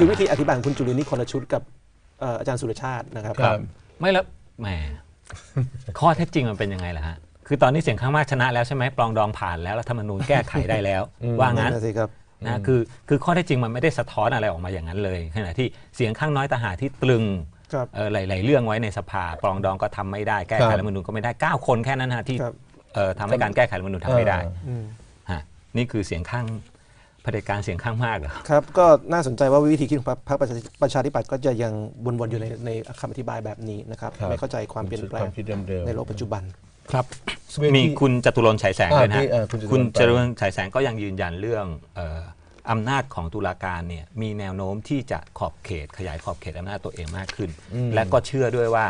คือวิธีอธิบายของคุณจุลินนี่คนละชุดกับเอ่ออาจารย์สุรชาตินะครับ ครับ ไม่แล้วแหม ข้อเท็จจริงมันเป็นยังไงล่ะฮะ คือตอนนี้เสียงข้างมากชนะแล้วใช่ไหมปรองดองผ่านแล้วรัฐธรรมนูญแก้ไขได้แล้ว ว่างั้นนั่นนะสิครับ นะคือคือข้อเท็จจริงมันไม่ได้สะท้อนอะไรออกมาอย่างนั้นเลย ขณะที่เสียงข้างน้อยทหารที่ตรึงครับเอ่อหลาย ๆ เรื่องไว้ในสภาปรองดองก็ทำไม่ได้แก้ไขครับรัฐธรรมนูญก็ไม่ได้เก้าคนแค่นั้นฮะที่ครับ เอ่อทำให้การแก้ไขรัฐธรรมนูญทำไม่ได้เอออืมฮะนี่คือเสียงข้าง เผด็จการเสียงข้างมากเหรอครับ ก็น่าสนใจว่าวิธีคิดของพรรคพรรคประชาประชาธิปัตย์ก็จะยังวนๆอยู่ในในคำอธิบายแบบนี้นะครับครับไม่เข้าใจความเปลี่ยนแปลควางมคิดเดิมๆในโลกปัจจุบันครับเวทีมีคุณจตุรนต์ฉายแสงอ่าด้วยนะที่ฮะเอ่อคุณจตุรนต์คุณจตุรนต์ฉายแสงก็ยังยืนยันเรื่องเอ่ออำนาจของตุลาการเนี่ยมีแนวโน้มที่จะขอบเขตขยายขอบเขตอำนาจตัวเองมากขึ้น และก็เชื่อด้วยว่า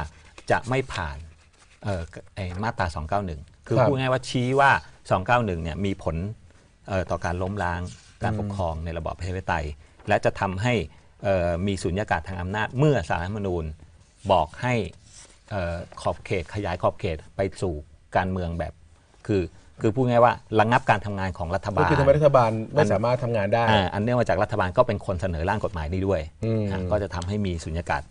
จะไม่ผ่านเอ่อไอ้มาตรา 291 คือครับพูดง่ายๆว่าชี้ว่า 291 เนี่ยมีผลเอ่อ ต่อการล้มล้างการปกครองในระบอบประชาธิปไตย และจะทำให้เอ่อมีสุญญากาศทางอำนาจ เมื่อสารรัฐธรรมนูญบอกให้เอ่อขอบเขตขยายขอบเขตไปสู่การเมืองแบบคือคือพูดง่ายๆว่าระงับการทำงานของรัฐก็บาลคือทำให้รัฐบาลไม่สามารถทำงานได้อ่าอันเนื่องมาจากรัฐบาลก็เป็นคนเสนอร่างกฎหมายนี้ด้วยอืมอ่าก็จะทำให้มีสุญญากาศ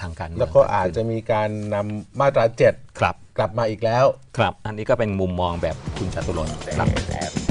ทางการเมืองแล้วก็อาจจะมีการนำมาตราเจ็ดครับกลับมาอีกแล้ว ครับ อันนี้ก็เป็นมุมมองแบบคุณจตุรนต์ครับ